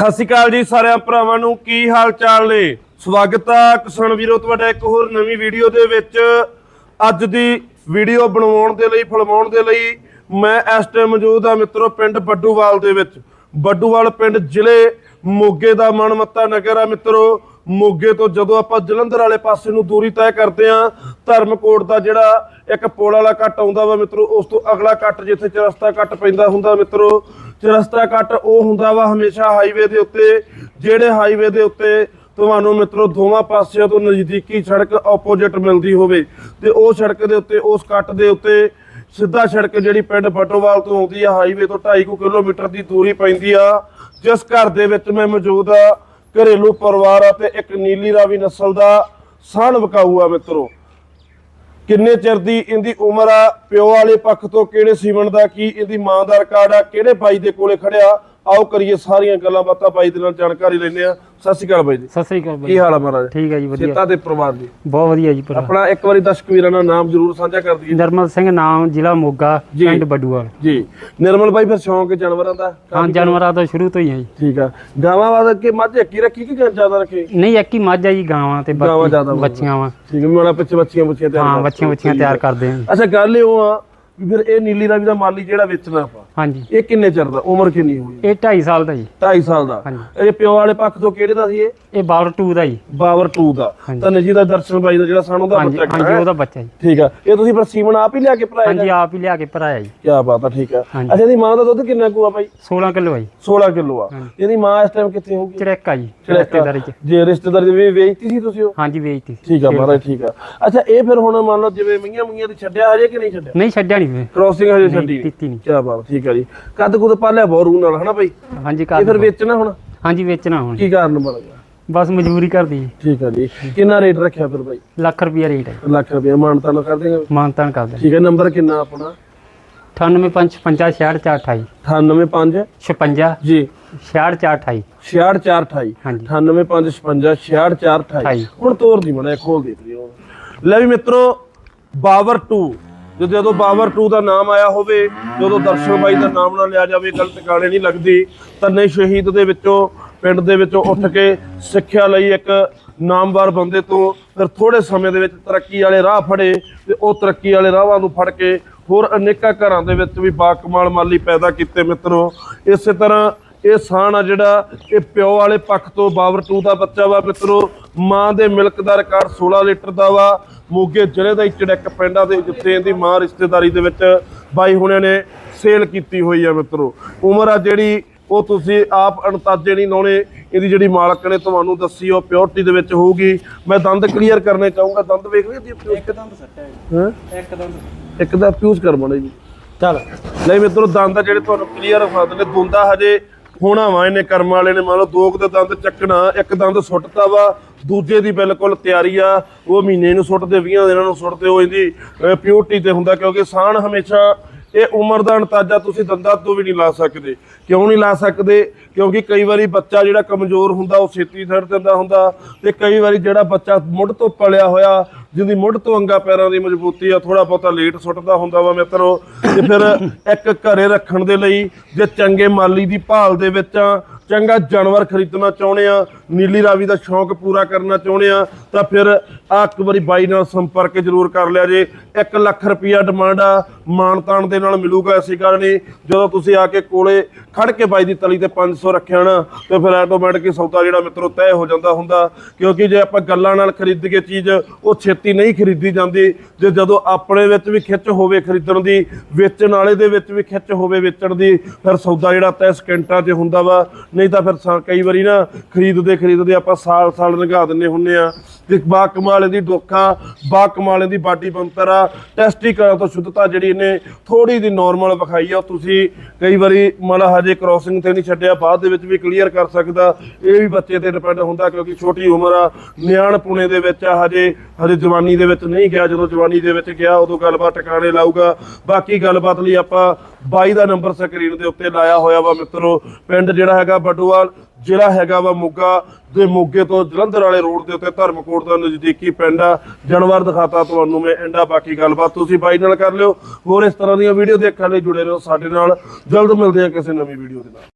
ਸਤਿ ਸ਼੍ਰੀ ਅਕਾਲ ਜੀ ਸਾਰਿਆਂ ਭਰਾਵਾਂ ਨੂੰ, ਕੀ ਹਾਲ ਚਾਲ ਨੇ? ਸਵਾਗਤ ਆ ਕਿਸਾਨ ਵੀਰੋ, ਤੁਹਾਡਾ ਇੱਕ ਹੋਰ ਨਵੀਂ ਵੀਡੀਓ ਦੇ ਵਿੱਚ। ਅੱਜ ਦੀ ਵੀਡੀਓ ਬਣਾਉਣ ਦੇ ਲਈ, ਫਿਲਮਾਉਣ ਦੇ ਲਈ ਮੈਂ ਇਸ ਟਾਈਮ ਮੌਜੂਦ ਆ ਮਿੱਤਰੋ, ਪਿੰਡ ਬੱਡੂਵਾਲ ਦੇ ਵਿੱਚ। ਬੱਡੂਵਾਲ ਪਿੰਡ ਜ਼ਿਲ੍ਹੇ ਮੋਗੇ ਦਾ ਮਨਮੱਤਾ ਨਗਰ ਆ ਮਿੱਤਰੋ। ਮੋਗੇ ਤੋਂ ਜਦੋਂ ਆਪਾਂ ਜਲੰਧਰ ਵਾਲੇ ਪਾਸੇ ਨੂੰ ਦੂਰੀ ਤੈਅ ਕਰਦੇ ਆ ਧਰਮਕੋਟ ਦਾ ਜਿਹੜਾ ਇੱਕ ਪੁਲ ਵਾਲਾ ਕੱਟ ਆਉਂਦਾ ਵਾ ਮਿੱਤਰੋ, ਉਸ ਤੋਂ ਅਗਲਾ ਕੱਟ ਜਿੱਥੇ ਚਰਸਤਾ ਕੱਟ ਪੈਂਦਾ ਹੁੰਦਾ ਮਿੱਤਰੋ ਰਸਤਾ ਕੱਟ ਉਹ ਹੁੰਦਾ ਵਾ ਹਮੇਸ਼ਾ ਹਾਈਵੇ ਦੇ ਉੱਤੇ। ਜਿਹੜੇ ਹਾਈਵੇ ਦੇ ਉੱਤੇ ਤੁਹਾਨੂੰ ਮਿੱਤਰੋ ਦੋਵਾਂ ਪਾਸਿਆਂ ਤੋਂ ਨਜ਼ਦੀਕੀ ਸੜਕ ਆਪੋਜ਼ਿਟ ਮਿਲਦੀ ਹੋਵੇ, ਤੇ ਉਹ ਸੜਕ ਦੇ ਉੱਤੇ, ਉਸ ਕੱਟ ਦੇ ਉੱਤੇ ਸਿੱਧਾ ਸੜਕ ਜਿਹੜੀ ਪਿੰਡ ਬਟੋਵਾਲ ਤੋਂ ਆਉਂਦੀ ਆ ਹਾਈਵੇ ਤੋਂ 2.5 ਕਿਲੋਮੀਟਰ ਦੀ ਦੂਰੀ ਪੈਂਦੀ ਆ। ਜਿਸ ਘਰ ਦੇ ਵਿੱਚ ਮੈਂ ਮੌਜੂਦ ਆ, ਘਰੇਲੂ ਪਰਿਵਾਰ ਆ ਤੇ ਇੱਕ ਨੀਲੀ ਰਾਵੀ ਨਸਲ ਦਾ ਸਾਣ ਵਕਾਊ ਆ ਮਿੱਤਰੋ। ਕਿੰਨੇ ਚਿਰ ਦੀ ਇਹਦੀ ਉਮਰ ਆ? ਪਿਓ ਵਾਲੇ ਪੱਖ ਤੋਂ ਕਿਹੜੇ ਸੀਮਨ ਦਾ ਕੀ? ਇਹਦੀ ਮਾਂ ਦਾ ਰਿਕਾਰਡ ਆ? ਕਿਹੜੇ ਬਾਈ ਦੇ ਕੋਲੇ ਖੜਿਆ? ਆਓ ਕਰੀਏ ਸਾਰੀਆਂ ਗੱਲਾਂ ਬਾਤਾਂ ਬਾਈ ਦੇ ਨਾਲ ਜਾਣਕਾਰੀ ਲੈਂਦੇ ਆ ਸਤਿ ਸ਼੍ਰੀ ਅਕਾਲ ਬਾਈ ਜੀ। ਸਤਿ ਸ੍ਰੀ ਅਕਾਲ ਕੀ ਹਾਲ ਆ ਮਹਾਰਾਜ? ਠੀਕ ਹੈ ਜੀ ਵਧੀਆ। ਚੇਤਾ ਤੇ ਪਰਿਵਾਰ ਦੀ? ਬਹੁਤ ਵਧੀਆ ਜੀ ਭਰਾ ਆਪਣਾ ਇੱਕ ਵਾਰੀ ਦਰਸ਼ਕ ਵੀਰਾਂ ਨਾਲ ਨਾਮ ਜ਼ਰੂਰ ਸਾਂਝਾ ਕਰ ਦਈਏ। ਨਰਮਲ ਸਿੰਘ ਨਾਮ ਜ਼ਿਲ੍ਹਾ ਮੋਗਾ ਜੀ। ਪਿੰਡ ਬਡੂਵਾਲ ਜੀ। ਨਿਰਮਲ ਬਾਈ ਫਿਰ ਸ਼ੌਂਕ ਜਾਨਵਰਾਂ ਦਾ? ਹਾਂ ਜਾਨਵਰਾਂ ਤੋਂ ਸ਼ੁਰੂ ਤੋਂ ਹੀ ਹੈ ਜੀ। ਠੀਕ ਆ। ਗਾਵਾਂ ਵਾਦ ਕੇ ਮੱਝ ਅੱਕੀ ਰੱਖੀ ਕਿ ਗਾਂ ਜ਼ਿਆਦਾ ਰੱਖੀ? ਨਹੀਂ ਇੱਕ ਹੀ ਮੱਝ ਆ ਜੀ ਗਾਵਾਂ ਤੇ ਗਾਵਾਂ ਬਾਕੀ ਜ਼ਿਆਦਾ ਹੋਣਗੀਆਂ। ਬੱਚੀਆਂ ਵਾ। ਠੀਕ ਹੈ ਪਿੱਛੇ ਬੱਚੀਆਂ ਬੁੱਚੀਆਂ ਤਿਆਰ ਹਾਂ ਕਰ- ਬੱਚੀਆਂ ਬੱਚੀਆਂ ਤਿਆਰ ਕਰਦੇ ਹਾਂ ਅੱਛਾ ਗੱਲ ਇਹ ਉਹ ਆ ਵੀ ਫਿਰ ਇਹ ਨੀਲੀ ਰਾਵੀ ਦਾ ਮਾਲੀ ਜਿਹੜਾ ਵੇਚਣਾ ਆਪਾਂ। ਹਾਂਜੀ। ਇਹ ਕਿੰਨੇ ਚਿਰ ਦਾ? ਉਮਰ ਕਿੰਨੀ ਹੋਈ? ਇਹ 2.5 ਸਾਲ ਦਾ ਜੀ। 2.5 ਸਾਲ ਦਾ। ਹਾਂਜੀ। ਇਹ ਪਿਓ ਵਾਲੇ ਪੱਖ ਤੋਂ ਕਿਹੜੇ ਦਾ ਸੀ ਇਹ? ਇਹ ਬਾਵਰ 2 ਦਾ ਜੀ। ਬਾਵਰ 2 ਦਾ। ਹਾਂਜੀ। ਤਾਂ ਜੀ ਦਾ ਦਰਸ਼ਨ ਬਾਈ ਦਾ ਜਿਹੜਾ ਸਾਨੂੰ ਦਾ ਹਾਂਜੀ ਬੱਚਾ ਹਾਂਜੀ ਹੈ? ਉਹਦਾ ਬੱਚਾ ਜੀ। ਠੀਕ ਆ। ਇਹ ਤੁਸੀਂ ਫਿਰ ਸੀਮਨ ਆਪ ਹੀ ਲਿਆ ਕੇ ਭਰਾਇਆ ਹਾਂਜੀ ਆਪ ਹੀ ਲਿਆ ਕੇ ਭਰਾਇਆ ਜੀ। ਕੀ ਬਾਤ ਆ ਠੀਕ ਆ। ਹਾਂਜੀ। ਅੱਛਾ ਇਹਦੀ ਮਾਂ ਦਾ ਦੁੱਧ ਕਿੰਨਾ ਕੁ ਆ ਬਾਈ? 16 ਕਿਲੋ ਆ ਜੀ। 16 ਕਿਲੋ ਆ। ਇਹਦੀ ਮਾਂ ਇਸ ਟਾਈਮ ਕਿੱਥੇ ਹੋਊਗੀ? ਚੜੇਕਾ ਜੀ। ਰਿਸ਼ਤੇਦਾਰੀ ਚ। ਜੇ ਰਿਸ਼ਤੇਦਾਰੀ ਵੀ ਵੇਚਤੀ ਸੀ ਤੁਸੀਂ ਉਹ? ਹਾਂਜੀ ਵੇਚਤੀ ਠੀਕ ਆ ਮਹਾਰਾਜ ਠੀਕ ਆ। ਅੱਛਾ ਇਹ ਫਿਰ ਹੁਣ ਮੰਨ ਲਓ ਜਿਵੇਂ ਮਈਆਂ ਮਈਆਂ ਦੀ ਛੱਡਿਆ ਹਜੇ ਕਿ ਨਹੀਂ ਛੱਡਿਆ? ਨਹੀਂ ਛੱਡਿਆ ਨਹੀਂ ਮੈਂ ਕ੍ਰੋਸਿੰਗ ਹਜੇ ਛੱਡੀ ਨਹੀਂ ਕੀਤੀ ਨਹੀਂ। ਕੀ ਬਾਤ ਠੀਕ ਆ ਜੀ। ਕੱਦ ਕੁਦ ਪਾਲਿਆ ਬੋਰੂ ਨਾਲ ਹਨਾ ਬਾਈ ਹਾਂਜੀ ਇਹ ਕਰ ਫਿਰ ਵੇਚਣਾ ਹੁਣ? ਹਾਂਜੀ ਵੇਚਣਾ ਹੁਣ। ਕੀ ਕਾਰਨ ਬਣ ਗਿਆ? ਬਸ ਮਜਬੂਰੀ ਕਰਦੀ ਜੀ ਠੀਕ ਆ ਜੀ। ਕਿੰਨਾ ਰੇਟ ਰੱਖਿਆ ਫਿਰ ਬਾਈ? ਲੱਖ ਰੁਪਿਆ ਰੇਟ ਹੈ। ਲੱਖ ਰੁਪਏ ਮਾਨਤਾ ਨਾਲ ਕਰ ਦੇਗਾ? ਮਾਨਤਾਨ ਕਰਦੇ ਠੀਕ ਹੈ ਨੰਬਰ ਕਿੰਨਾ ਆਪਣਾ? 9855 66 985 56 ਜੀ। 66 66428 ਹਾਂਜੀ। 98556 66428 ਅਠਾਈ। ਹੁਣ ਤੋਰ ਦੀ ਮੜਾ ਖੋਲ ਦੇ ਤਰੀ ਲੈ ਵੀ ਮਿੱਤਰੋ ਬਾਵਰ 2 ਜਦੋਂ ਜਦੋਂ ਬਾਵਰ 2 ਦਾ ਨਾਮ ਆਇਆ ਹੋਵੇ, ਜਦੋਂ ਦਰਸ਼ਨ ਬਾਈ ਦਾ ਨਾਮ ਨਾ ਲਿਆ ਜਾਵੇ ਗਲਤ ਟਿਕਾਣੇ ਨਹੀਂ ਲੱਗਦੀ ਤਾਂ ਨਹੀਂ ਸ਼ਹੀਦ ਦੇ ਵਿੱਚੋਂ, ਪਿੰਡ ਦੇ ਵਿੱਚੋਂ ਉੱਠ ਕੇ ਸਿੱਖਿਆ ਲਈ ਇੱਕ ਨਾਮਵਾਰ ਬੰਦੇ ਤੋਂ ਫਿਰ ਥੋੜੇ ਸਮੇਂ ਦੇ ਵਿੱਚ ਤਰੱਕੀ ਵਾਲੇ ਰਾਹ ਫੜੇ ਤੇ ਉਹ ਤਰੱਕੀ ਵਾਲੇ ਰਾਹਾਂ ਨੂੰ ਫੜ ਕੇ ਹੋਰ ਅਨੇਕਾਂ ਘਰਾਂ ਦੇ ਵਿੱਚ ਵੀ ਬਾਕਮਾਲ ਮਾਲੀ ਪੈਦਾ ਕੀਤੇ ਮਿੱਤਰੋ। ਇਸੇ ਤਰ੍ਹਾਂ ਇਹ ਸਾਣ ਆ ਜਿਹੜਾ ਇਹ ਪਿਓ ਵਾਲੇ ਪੱਖ ਤੋਂ ਬਾਵਰ 2 ਦਾ ਬੱਚਾ ਵਾ ਮਿੱਤਰੋ ਮਾਂ ਦੇ ਮਿਲਕ ਦਾ ਰਿਕਾਰਡ 16 ਲੀਟਰ ਦਾ ਵਾ। ਮੋਗੇ ਜ਼ਿਲ੍ਹੇ ਦਾ ਚੜਕ ਪਿੰਡਾਂ ਦੇ ਜਿੱਥੇ ਇਹਦੀ ਮਾਂ ਰਿਸ਼ਤੇਦਾਰੀ ਦੇ ਵਿੱਚ ਬਾਈ ਹੁਣਿਆਂ ਨੇ ਸੇਲ ਕੀਤੀ ਹੋਈ ਆ ਮਿੱਤਰੋ। ਉਮਰ ਆ ਜਿਹੜੀ ਉਹ ਤੁਸੀਂ ਆਪ ਅਣਤਾਜੇ ਨਹੀਂ ਲਾਉਣੇ। ਇਹਦੀ ਜਿਹੜੀ ਮਾਲਕ ਨੇ ਤੁਹਾਨੂੰ ਦੱਸੀ ਉਹ ਪਿਓਰਟੀ ਦੇ ਵਿੱਚ ਹੋਊਗੀ। ਮੈਂ ਦੰਦ ਕਲੀਅਰ ਕਰਨੇ ਚਾਹੂੰਗਾ। ਦੰਦ ਵੇਖ ਲਈ ਇੱਕ ਦੰਦ ਸੱਟਿਆ ਹੈ? ਇੱਕ ਦੰਦ ਇੱਕ ਦਾ ਫਿਊਜ਼ ਕਰ ਬਣੇ ਜੀ। ਚਲ। ਨਹੀਂ ਮਿੱਤਰੋ ਦੰਦ ਜਿਹੜੇ ਤੁਹਾਨੂੰ ਕਲੀਅਰ ਫਾਦ ਨੇ ਦੁੰਦਾ ਹਜੇ। ਹੋਣਾ ਵਾ, ਇਹਨੇ ਕਰਮ ਵਾਲੇ ਨੇ। ਮੰਨ ਲਓ ਦੋ ਕੁ ਦੰਦ ਚੱਕਣਾ, ਇੱਕ ਦੰਦ ਸੁੱਟਤਾ ਵਾ, ਦੂਜੇ ਦੀ ਬਿਲਕੁਲ ਤਿਆਰੀ ਆ। ਉਹ ਮਹੀਨੇ ਨੂੰ ਸੁੱਟਦੇ 20 ਦਿਨਾਂ ਨੂੰ ਸੁੱਟਦੇ, ਉਹ ਇਹਦੀ ਪਿਓਰਟੀ ਤੇ ਹੁੰਦਾ, ਕਿਉਂਕਿ ਸਾਣ ਹਮੇਸ਼ਾ ਇਹ ਉਮਰ ਦਾ ਅੰਤਾਜ਼ਾ ਤੁਸੀਂ ਦੰਦਾਂ ਤੋਂ ਵੀ ਨਹੀਂ ਲਾ ਸਕਦੇ। ਕਿਉਂ ਨਹੀਂ ਲਾ ਸਕਦੇ? ਕਿਉਂਕਿ ਕਈ ਵਾਰੀ ਬੱਚਾ ਜਿਹੜਾ ਕਮਜ਼ੋਰ ਹੁੰਦਾ, ਉਹ ਛੇਤੀ ਛੱਡ ਦਿੰਦਾ ਹੁੰਦਾ ਤੇ ਕਈ ਵਾਰੀ ਜਿਹੜਾ ਬੱਚਾ ਮੁੱਢ ਤੋਂ ਪਲਿਆ ਹੋਇਆ, ਜਿਹਦੀ ਮੁੱਢ ਤੋਂ ਅੰਗਾ ਪੈਰਾਂ ਦੀ ਮਜ਼ਬੂਤੀ ਆ ਥੋੜਾ ਬਹੁਤਾ ਲੇਟ ਸੁੱਟਦਾ ਹੁੰਦਾ ਵਾ ਮਿੱਤਰੋ, ਤੇ ਫਿਰ ਇੱਕ ਘਰੇ ਰੱਖਣ ਦੇ ਲਈ ਜੇ ਚੰਗੇ ਮਾਲੀ ਦੀ ਭਾਲ ਦੇ ਵਿੱਚ ਆ, ਚੰਗਾ ਜਾਨਵਰ ਖਰੀਦਣਾ ਚਾਹੁੰਦੇ ਆ ਨੀਲੀ ਰਾਵੀ ਦਾ ਸ਼ੌਂਕ ਪੂਰਾ ਕਰਨਾ ਚਾਹੁੰਦੇ ਆ, ਤਾਂ ਫਿਰ ਆ ਇੱਕ ਵਾਰੀ ਬਾਈ ਨਾਲ ਸੰਪਰਕ ਜ਼ਰੂਰ ਕਰ ਲਿਆ ਜੇ। 1 ਲੱਖ ਰੁਪਿਆ ਡਿਮਾਂਡ ਆ ਮਾਨਤਾਨ ਦੇ ਨਾਲ ਮਿਲੂਗਾ ਇਸੇ ਗੱਲ ਨਹੀਂ ਜਦੋਂ ਤੁਸੀਂ ਆ ਕੇ ਕੋਲੇ ਖੜ ਕੇ ਬਾਈ ਦੀ ਤਲੀ ਤੇ 500 ਰੱਖਿਆ ਨਾ, ਤੇ ਫਿਰ ਆਟੋਮੈਟਿਕ ਹੀ ਸੌਦਾ ਜਿਹੜਾ ਮਿੱਤਰੋ ਤੈਅ ਹੋ ਜਾਂਦਾ ਹੁੰਦਾ। ਕਿਉਂਕਿ ਜੇ ਆਪਾਂ ਗੱਲਾਂ ਨਾਲ ਖਰੀਦ ਕੇ ਚੀਜ਼, ਉਹ ਛੇਤੀ ਨਹੀਂ ਖਰੀਦੀ ਜਾਂਦੀ। ਜੇ ਜਦੋਂ ਆਪਣੇ ਵਿੱਚ ਵੀ ਖਿੱਚ ਹੋਵੇ ਖਰੀਦਣ ਦੀ, ਵੇਚਣ ਵਾਲੇ ਦੇ ਵਿੱਚ ਵੀ ਖਿੱਚ ਹੋਵੇ ਵੇਚਣ ਦੀ, ਫਿਰ ਸੌਦਾ ਜਿਹੜਾ ਤੈਅ ਸਕਿੰਟਾਂ 'ਚ ਹੁੰਦਾ ਵਾ। ਨਹੀਂ ਤਾਂ ਫਿਰ ਸਾ- ਕਈ ਵਾਰੀ ਨਾ ਖਰੀਦਦੇ ਖਰੀਦਦੇ ਆਪਾਂ ਸਾਲ ਸਾਲ ਲੰਘਾ ਦਿੰਨੇ ਹੁੰਨੇ ਆ ਤੇ ਬਾ ਕਮਾਲੇ ਦੀ ਡੋਕਾ, ਬਾ ਕਮਾਲੇ ਦੀ ਬਾਡੀ ਬੰਤਰ ਆ। ਟੈਸਟੀਕਲਾਂ ਤੋਂ ਸ਼ੁੱਧਤਾ ਜਿਹੜੀ ਇਹਨੇ ਥੋੜੀ ਦੀ ਨਾਰਮਲ ਵਿਖਾਈ ਆ। ਉਹ ਤੁਸੀਂ ਕਈ ਵਾਰੀ ਮਤਲਬ ਹਜੇ ਕ੍ਰੋਸਿੰਗ ਤੇ ਨਹੀਂ ਛੱਡਿਆ, ਬਾਅਦ ਦੇ ਵਿੱਚ ਵੀ ਕਲੀਅਰ ਕਰ ਸਕਦਾ। ਇਹ ਵੀ ਬੱਚੇ ਤੇ ਡਿਪੈਂਡ ਹੁੰਦਾ ਕਿਉਂਕਿ ਛੋਟੀ ਉਮਰ ਆ। ਨਿਆਣ ਪੁਣੇ ਦੇ ਵਿੱਚ ਆ, ਹਜੇ ਹਜੇ ਜਵਾਨੀ ਦੇ ਵਿੱਚ ਨਹੀਂ ਗਿਆ। ਜਦੋਂ ਜਵਾਨੀ ਦੇ ਵਿੱਚ ਗਿਆ, ਉਦੋਂ ਗੱਲਬਾਤ ਟਿਕਾਣੇ ਲਾਊਗਾ। ਬਾਕੀ ਗੱਲਬਾਤ ਲਈ ਆਪਾਂ 22 ਦਾ ਨੰਬਰ ਸਕਰੀਨ ਦੇ ਉੱਤੇ ਲਾਇਆ ਹੋਇਆ ਵਾ ਮਿੱਤਰੋ। ਪਿੰਡ ਜਿਹੜਾ ਹੈਗਾ, ਬਟੂਵਾਲ, ਜ਼ਿਲ੍ਹਾ ਹੈਗਾ ਵਾ ਮੋਗਾ। ਦੇ ਮੋਗੇ ਤੋਂ ਜਲੰਧਰ ਵਾਲੇ ਰੋਡ ਦੇ ਉੱਤੇ ਧਰਮਕੋਟ ਦਾ ਨਜ਼ਦੀਕੀ ਪਿੰਡ ਆ ਜਾਨਵਰ ਦਿਖਾਤਾ ਤੁਹਾਨੂੰ ਮੈਂ ਐਂਡਾ ਬਾਕੀ ਗੱਲਬਾਤ ਤੁਸੀਂ ਬਾਈ ਨਾਲ ਕਰ ਲਿਓ। ਹੋਰ ਇਸ ਤਰ੍ਹਾਂ ਦੀਆਂ ਵੀਡੀਓ ਦੇਖਣ ਲਈ ਜੁੜੇ ਰਹੋ ਸਾਡੇ ਨਾਲ। ਜਲਦ ਮਿਲਦੇ ਆ ਕਿਸੇ ਨਵੀਂ ਵੀਡੀਓ ਦੇ ਨਾਲ।